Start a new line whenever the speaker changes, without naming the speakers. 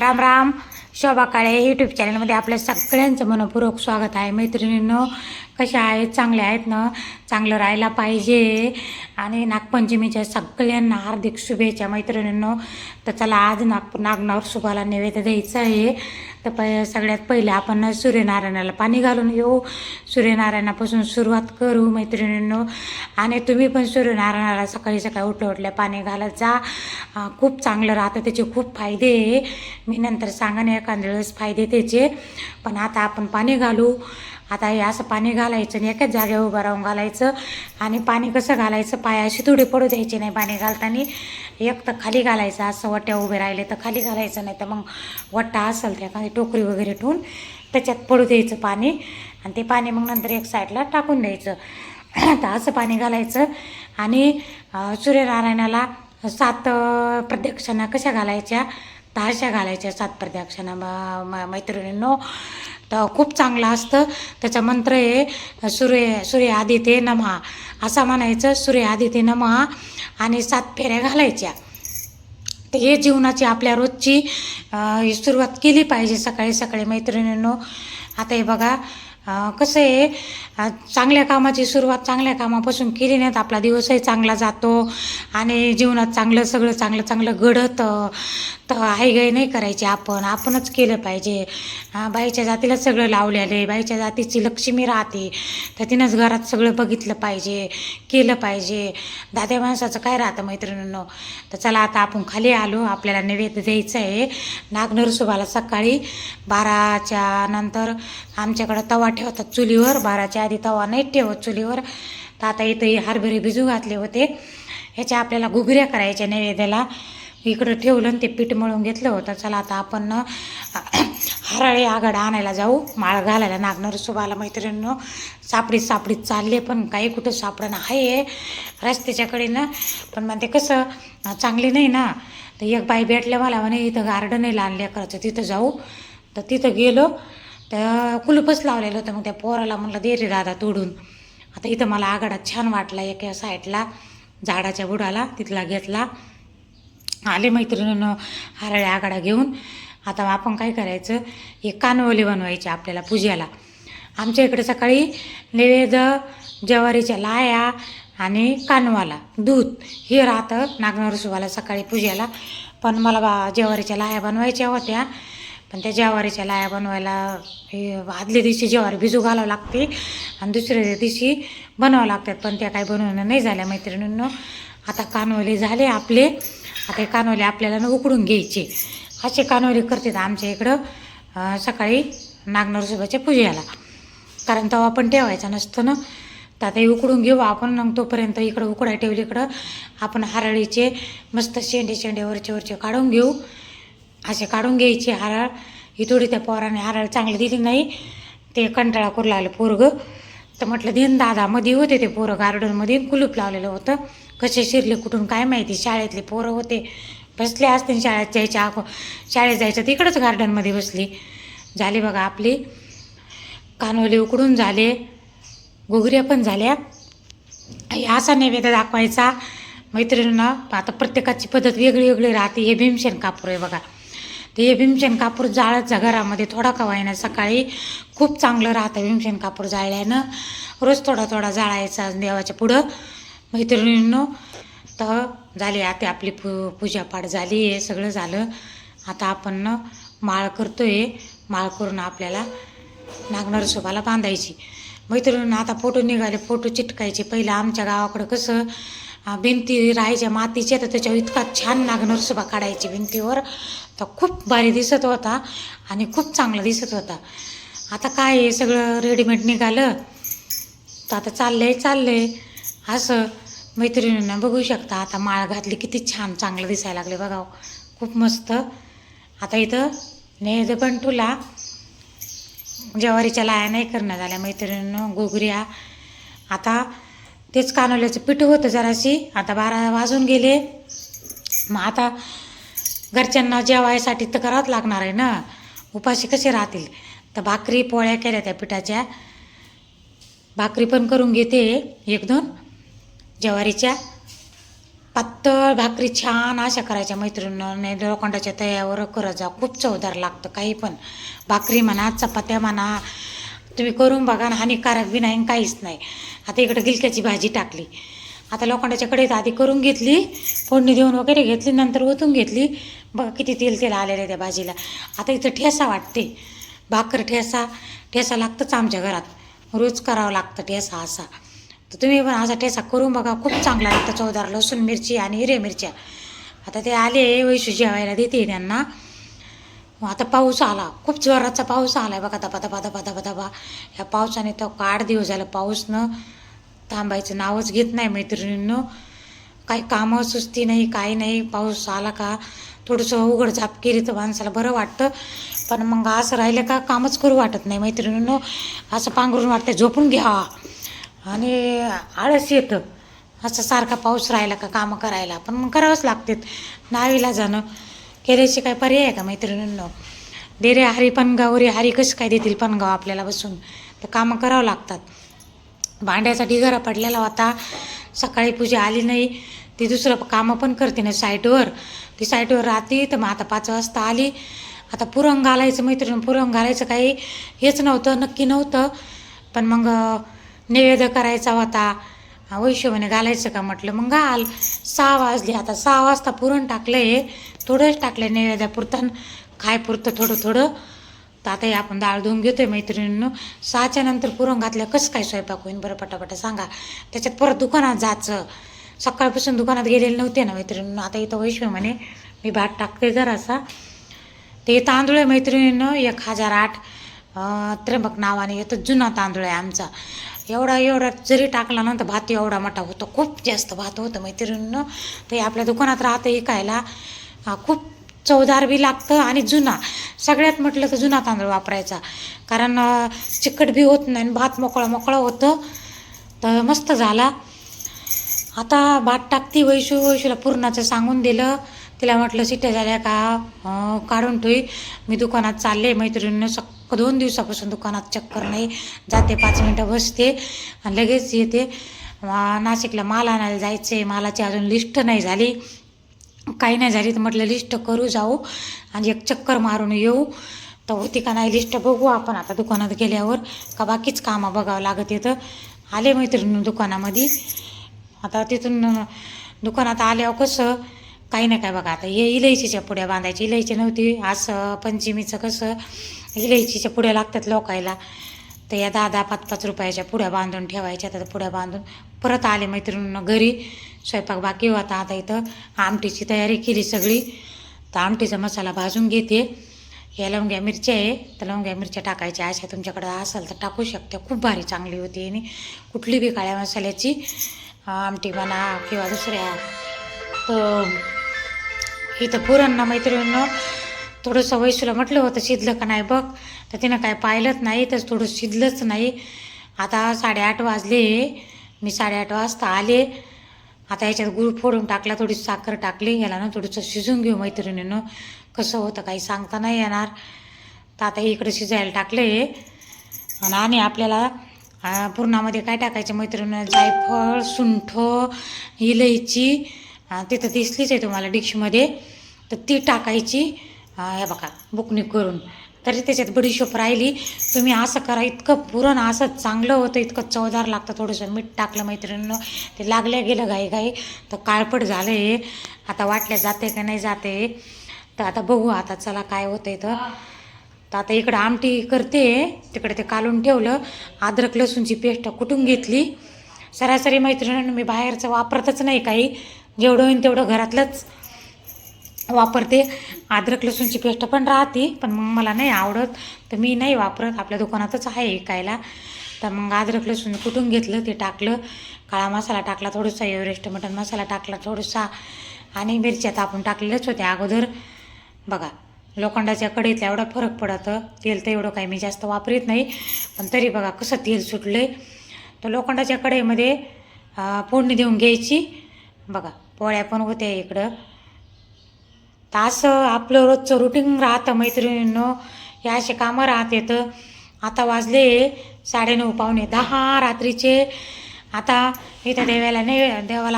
Ram Ram. Shobha Kale YouTube चॅनलमध्ये आपल्या सगळ्यांचं मनपूर्वक स्वागत आहे. मैत्रिणींनो कशा आहेत? चांगल्या आहेत ना? चांगलं राहायला पाहिजे. आणि नागपंचमीच्या सगळ्यांना हार्दिक शुभेच्छा मैत्रिणींनो. तर चला आज नाग नागनावर सुभाला नैवेद्य द्यायचं आहे. तर प सगळ्यात पहिले आपण सूर्यनारायणाला पाणी घालून येऊ. सूर्यनारायणापासून सुरुवात करू मैत्रिणींनो. आणि तुम्ही पण सूर्यनारायणाला सकाळी सकाळी उठल्या उठल्या पाणी घालत जा. खूप चांगलं राहतं त्याचे खूप फायदे आहे. मी नंतर सांगा ना एखाद्या वेळेस फायदे त्याचे. पण आता आपण पाणी घालू. आता हे असं पाणी घालायचं आणि एकाच जागेवर उभं राहून घालायचं आणि पाणी कसं घालायचं पायाशी थोडे पडू द्यायचे नाही पाणी घालताना. एक तर खाली घालायचं असं वट्या उभे राहिले तर खाली घालायचं नाही तर मग वट्टा असेल त्या एखादी टोकरी वगैरे ठेवून त्याच्यात पडू द्यायचं पाणी. आणि ते पाणी मग नंतर एक साईडला टाकून द्यायचं. तर असं पाणी घालायचं. आणि सूर्यनारायणाला सात प्रदक्षिणा कशा घालायच्या? दहाशा घालायच्या सात प्रदक्षिणा म- मैत्रिणींनो. तर खूप चांगलं असतं. त्याचा मंत्र आहे सूर्य सूर्य आदिते नमहा असा म्हणायचं सूर्य आदिते नमहा आणि सात फेऱ्या घालायच्या. तर हे जीवनाची आपल्या रोजची सुरुवात केली पाहिजे सकाळी सकाळी मैत्रिणींनो. आता हे बघा कसं आहे चांगल्या कामाची सुरुवात चांगल्या कामापासून केली नाही तर आपला दिवसही चांगला जातो आणि जीवनात चांगलं सगळं चांगलं चांगलं घडतं. तर हायगाई नाही करायची आपण. आपणच केलं पाहिजे. बाईच्या जातीला सगळं लावलेलं आहे. बाईच्या जातीची लक्ष्मी राहते. तर तिनंच घरात सगळं बघितलं पाहिजे केलं पाहिजे. दाद्या माणसाचं काय राहतं मैत्रिणींनो? तर चला आता आपण खाली आलो. आपल्याला नैवेद्य द्यायचं आहे. नागनरसोबाला सकाळी बाराच्या नंतर आमच्याकडं तवा ठेवतात चुलीवर. बाराच्या आधी तवा नाही ठेवत चुलीवर. तर आता इथं हरभरे भिजू घातले होते. ह्याच्या आपल्याला घुगऱ्या करायच्या नैवेद्याला. इकडं ठेवलं आणि ते पीठ मळून घेतलं होतं. चला आता आपण ना हराळे आघाड आणायला जाऊ. माळ घालायला नागनर सुबाला मैत्रिणीनं. सापडीत सापडीत चालले पण काही कुठं सापडणं आहे. रस्त्याच्याकडे ना पण मग ते कसं चांगली नाही ना. तर एक बाई भेटल्या मला म्हणे इथं गार्डन आहे लहान लेकराचं तिथं जाऊ. तर तिथं गेलो. तर कुलूपच लावलेलं होतं मग त्या पोराला म्हणलं दे रे दादा तोडून. आता इथं मला आघाडा छान वाटला एका साईडला झाडाच्या बुडाला तिथला घेतला. आले मैत्रिणीनं हरळ्या आघाडा घेऊन. आता आपण काय करायचं? हे कानवली बनवायची आपल्याला पूजेला. आमच्या इकडे सकाळी नैवेद्य ज्वारीच्या लाया आणि कानवाला दूध. हे राहतं नागनरसुवाला सकाळी पूजेला. पण मला बा ज्वारीच्या लाया बनवायच्या होत्या. पण त्या ज्वारीच्या लाया बनवायला हे आदल्या दिवशी ज्वारी भिजू घालावं लागते आणि दुसऱ्या दिवशी बनवावं लागतात. पण त्या काही बनवणं नाही झाल्या मैत्रिणींनो. आता कानवले झाले आपले. आता हे कानवले आपल्याला ना उकडून घ्यायचे. असे कानोले करतात आमच्या इकडं सकाळी नागनरसोबाच्या पूजेला. कारण तवा पण ठेवायचा नसतो ना. तर आता उकडून घेऊ आपण मग तोपर्यंत इकडं उकडाय ठेवली इकडं. आपण हरळीचे मस्त शेंडे शेंडे वरचे वरचे काढून घेऊ. असे काढून घ्यायचे हरळ. ही थोडी त्या पोराने हरळ चांगली दिली नाही. ते कंटाळा करू लागलं पोरगं. तर म्हटलं दिन दादा मध्ये होते ते पोरं गार्डनमध्ये कुलूप लावलेलं होतं. कसे शिरले कुठून काय माहिती शाळेतले पोरं होते. बसले असते शाळेत जायच्या अगो शाळेत जायचं तिकडंच गार्डनमध्ये बसली. झाली बघा आपली. कानवले उकडून झाले. घुगऱ्या पण झाल्या. असा नैवेद्य दाखवायचा. मैत्रिणींना आता प्रत्येकाची पद्धत वेगळी वेगळी राहते. हे भीमसेन कापूर आहे बघा. ते हे भीमसेन कापूर जाळायचा घरामध्ये थोडा का व्हायना सकाळी खूप चांगलं राहतं भीमसेन कापूर जाळल्यानं. रोज थोडा थोडा जाळायचा देवाच्या पुढं. मैत्रिणींनो तर झाली आता आपली पू पूजापाठ झाली आहे सगळं झालं. आता आपण माळ करतो आहे माळ करून आपल्याला नागनरसोबाला बांधायची. मैत्रिणींना आता फोटो निघाले फोटो चिटकायचे. पहिलं आमच्या गावाकडं कसं भिंती राहायच्या मातीच्या तर त्याच्यावर इतका छान नागनरसोबा काढायची भिंतीवर. तर खूप भारी दिसत होता आणि खूप चांगला दिसत होता. आता काय आहे सगळं रेडीमेड निघालं. तर आता चाललंय चाललंय. असं मैत्रिणींना बघू शकता आता माळ घातली किती छान चांगलं दिसायला लागले बघा हो. खूप मस्त. आता इथं नेहद पण तुला ज्वारीच्या लाया नाही करणं झाल्या मैत्रिणीनं गोगऱ्या. आता तेच कानवल्याचं पीठ होतं जराशी. आता बारा वाजून गेले. मग आता घरच्यांना जेवायसाठी तर करावंच लागणार आहे ना. उपाशी कसे राहतील? तर भाकरी पोळ्या केल्या त्या पिठाच्या. भाकरी पण करून घेते एक दोन. ज्वारीच्या. पातळ भाकरी छान अशा करायच्या मैत्रिणींनी. लोखंडाच्या तयावर करत जा खूप चवदार लागतं काही पण. भाकरी म्हणा चपात्या म्हणा तुम्ही करून बघा ना हानिकारक बी नाही काहीच नाही. आता इकडं गिलक्याची भाजी टाकली. आता लोखंडाच्या कढईत आधी करून घेतली फोडणी देऊन वगैरे घेतली नंतर ओतून घेतली. बघा किती तेल तेल आलेलं आहे त्या भाजीला. आता इथं ठेसा वाटते. भाकर ठेसा ठेसा लागतंच आमच्या घरात. रोज करावं लागतं ठेसा असा. तर तुम्ही पण असा ठेसा करून बघा खूप चांगला लागतं चवदार लसूण मिरची आणि हिरे मिरच्या. आता ते आले वैशू जेवायला देते त्यांना. आता पाऊस आला. खूप जोराचा पाऊस आला आहे बघा धबा धबा धबा धबा धबा. ह्या पावसाने तो आठ दिवस झालं. पाऊसनं थांबायचं नावच घेत नाही मैत्रिणींनो. काही कामं सुस्ती नाही काही नाही. पाऊस आला का थोडंसं उघड झाप केली तर माणसाला बरं वाटतं. पण मग असं राहिलं का कामच करू वाटत नाही मैत्रिणींनो. असं पांघरून वाटतं झोपून घ्या. आणि आळस येतं. असं सारखा पाऊस राहिला का कामं करायला. पण मग करावंच लागतात. नावीला जाणं. केल्याशी काय पर्याय आहे का मैत्रिणींनो? देरे हरी पणगावरी हरी कसं काय देतील पनगाव आपल्याला बसून? तर कामं करावं लागतात. भांड्याचा ढिगारा पडलेला होता. सकाळी पूजा आली नाही. ती दुसरं कामं पण करते ना साईटवर. ती साईटवर राहते तर मग आता पाच वाजता आली. आता पुरण घालायचं मैत्रिणी पुरण घालायचं काही हेच नव्हतं नक्की नव्हतं. पण मग नैवेद्य करायचा होता. वैशोबाने घालायचं का म्हटलं मग घाल. सहा वाजली आता सहा वाजता पुरण टाकलं आहे थोडंच टाकलं नैवेद्यापुरतं खाय पुरतं. थोडं थोडं. तर आता आपण डाळ धुवून घेतोय मैत्रिणींनो. सहाच्या नंतर पुरण घातल्या कसं काय स्वयंपाक होईन? बरं पटापटा सांगा. त्याच्यात परत दुकानात जायचं. सकाळपासून दुकानात गेलेले नव्हते ना मैत्रिणींनो. आता इथं वैश्व म्हणे मी भात टाकते जरासा. ते तांदूळ आहे मैत्रिणींनो एक हजार आठ. त्र्यंबक नावाने येतो जुना तांदूळ आहे आमचा. एवढा एवढा जरी टाकला ना तर भात एवढा मोठा होतो. खूप जास्त भात होतं मैत्रिणींनो. ते आपल्या दुकानात राहतं इकायला खूप चवदार बी लागतं आणि जुना. सगळ्यात म्हटलं तर जुना तांदूळ वापरायचा. कारण चिकट बी होत नाही आणि भात मोकळा मोकळा होतं. तर मस्त झाला. आता भात टाकती वैशू वैशूला पूर्णाचं सांगून दिलं. तिला म्हटलं सिट्या झाल्या का? काढून ठेवी. मी दुकानात चालले. मैत्रिणीनं सक्क दोन दिवसापासून दुकानात चक्कर नाही. जाते पाच मिनटं बसते. आणि लगेच येते. नाशिकला माल आणायला जायचे मालाची अजून लिस्ट नाही झाली. काही नाही झाली तर म्हटलं लिस्ट करू जाऊ आणि एक चक्कर मारून येऊ. तर होती का नाही लिस्ट बघू आपण आता दुकानात गेल्यावर. का बाकीच कामं बघावं लागत येतं. आले मैत्रिणी दुकानामध्ये. आता तिथून दुकानात आल्यावर कसं काही नाही काय बघा. आता हे इलायचीच्या पुड्या बांधायची इलायची नव्हती. असं पंचमीचं कसं इलायचीच्या पुड्या लागतात लोकायला. तर या दहा दहा पाच पाच रुपयाच्या पुड्या बांधून ठेवायच्या. तर पुड्या बांधून परत आले मैत्रिणींना घरी. स्वयंपाक बाकी होता. आता इथं आमटीची तयारी केली सगळी. तर आमटीचा मसाला भाजून घेते. या लवंग्या मिरच्या आहे. तर लवंग्या मिरच्या टाकायच्या. अशा तुमच्याकडे असेल तर टाकू शकते. खूप भारी चांगली होती आणि कुठली बी काळ्या मसाल्याची आमटी म्हणा किंवा दुसऱ्या. तर इथं पुरांना मैत्रिणींना मैत्रिणीनं थोडंसं वैशूला म्हटलं होतं शिजलं का नाही बघ. तर तिनं काय पाहिलंच नाही तर थोडं शिजलंच नाही. आता साडेआठ वाजले. मी साडेआठ वाजता आले. आता याच्यात गुळ फोडून टाकला थोडी साखर टाकली. याला ना थोडंसं शिजून घेऊ मैत्रिणीनं. कसं होतं काही सांगता नाही येणार. तर आता इकडे शिजायला टाकलं. आहे आणि आणि आपल्याला पुरणामध्ये काय टाकायचं मैत्रिणीनं? जायफळ सुंठ इलायची. तिथं दिसलीच आहे तुम्हाला डिशमध्ये. तर ती टाकायची. हे बघा बुकनी करून. तरी त्याच्यात बडीशोप राहिली. तुम्ही असं करा इतकं पुरण असं चांगलं होतं इतकं चवदार लागतं थोडंसं मीठ टाकलं मैत्रिणीनं. ते लागल्या गेलं घाई घाई तर काळपट झालं आहे आता वाटल्या जाते का नाही जाते. तर आता बघू आता चला काय होतं तर. तर आता इकडं आमटी करते. तिकडे ते कालून ठेवलं. अद्रक लसूणची पेस्ट कुटून घेतली? सरासरी मैत्रिणीनं मी बाहेरचं वापरतच नाही काही. जेवढं होईन तेवढं घरातलंच. वापरते. अद्रक लसूणची पेस्ट पण राहते पण मग मला नाही आवडत. तर मी नाही वापरत. आपल्या दुकानातच आहे विकायला तर मग अद्रक लसूण कुठून घेतलं ते टाकलं. काळा मसाला टाकला थोडासा एव्हरेस्ट मटन मसाला टाकला थोडासा. आणि मिरच्या तर आपण टाकलेल्याच होत्या अगोदर. बघा लोखंडाच्या कढईतला एवढा फरक पडतं तेल तर एवढं काही मी जास्त वापरत नाही. पण तरी बघा कसं तेल सुटलं तर लोखंडाच्या कढईमध्ये फोडणी देऊन घ्यायची. बघा पोळ्या पण होत्या इकडं. तर असं आपलं रोजचं रुटीन राहतं मैत्रिणींनो. हे असे कामं राहत येतं. आता वाजले साडेनऊ पावणे दहा रात्रीचे. आता इथं देवाला नाही देवाला